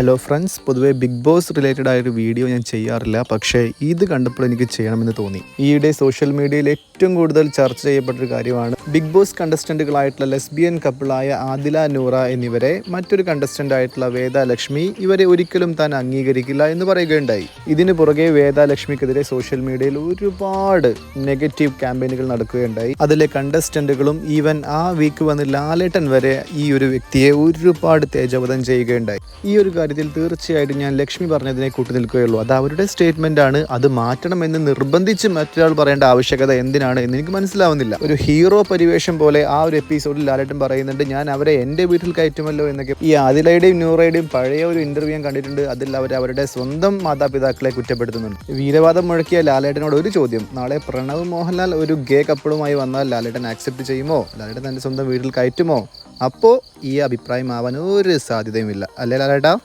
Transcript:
Hello friends പൊതുവേ big boss related ആയൊരു video ഞാൻ ചെയ്യാറില്ല. പക്ഷേ ഇത് കണ്ടപ്പോൾ എനിക്ക് ചെയ്യണമെന്ന് തോന്നി. ഈയിടെ സോഷ്യൽ മീഡിയയിൽ ഏറ്റവും കൂടുതൽ ചർച്ച ചെയ്യപ്പെട്ട ഒരു കാര്യമാണ് ബിഗ് ബോസ് കണ്ടസ്റ്റന്റുകളായിട്ടുള്ള ലെസ്ബിയൻ കപ്പിളായ ആദില നൂറ എന്നിവരെ മറ്റൊരു കണ്ടസ്റ്റന്റ് ആയിട്ടുള്ള വേദ ലക്ഷ്മി ഇവരെ ഒരിക്കലും താൻ അംഗീകരിക്കില്ല എന്ന് പറയുകയുണ്ടായി. ഇതിനു പുറകെ വേദ ലക്ഷ്മിക്കെതിരെ സോഷ്യൽ മീഡിയയിൽ ഒരുപാട് നെഗറ്റീവ് ക്യാമ്പയിനുകൾ നടക്കുകയുണ്ടായി. അതിലെ കണ്ടസ്റ്റന്റുകളും ഈവൻ ആ വീക്ക് വന്ന് ലാലേട്ടൻ വരെ ഈ ഒരു വ്യക്തിയെ ഒരുപാട് തേജവധം ചെയ്യുകയുണ്ടായി. ഈ ഒരു കാര്യത്തിൽ തീർച്ചയായിട്ടും ഞാൻ ലക്ഷ്മി പറഞ്ഞതിനെ കൂട്ടി നിൽക്കുകയുള്ളൂ. അത് അവരുടെ സ്റ്റേറ്റ്മെന്റ് ആണ്. അത് മാറ്റണമെന്ന് നിർബന്ധിച്ച് മറ്റൊരാൾ പറയേണ്ട ആവശ്യകത എന്തിനാണ് എന്ന് എനിക്ക് മനസ്സിലാവുന്നില്ല. ഒരു ഹീറോ പരിവേഷം പോലെ ആ ഒരു എപ്പിസോഡിൽ ലാലേട്ടൻ പറയുന്നുണ്ട് ഞാൻ അവരെ എന്റെ വീട്ടിൽ കയറ്റുമല്ലോ എന്നൊക്കെ. ഈ ആദിലയുടെയും ന്യൂറയുടെയും പഴയ ഒരു ഇന്റർവ്യൂ ഞാൻ കണ്ടിട്ടുണ്ട്. അതിൽ അവർ അവരുടെ സ്വന്തം മാതാപിതാക്കളെ കുറ്റപ്പെടുത്തുന്നുണ്ട്. വീരവാദം മുഴക്കിയ ലാലേട്ടനോട് ഒരു ചോദ്യം. നാളെ പ്രണവ് മോഹൻലാൽ ഒരു ഗേ കപ്പിളുമായി വന്നാൽ ലാലേട്ടൻ ആക്സെപ്റ്റ് ചെയ്യുമോ? ലാലേട്ടൻ തന്റെ സ്വന്തം വീട്ടിൽ കയറ്റുമോ? അപ്പോൾ ഈ അഭിപ്രായം ആവാൻ ഒരു സാധ്യതയുമില്ല. അല്ലേ ലാലേട്ടാ?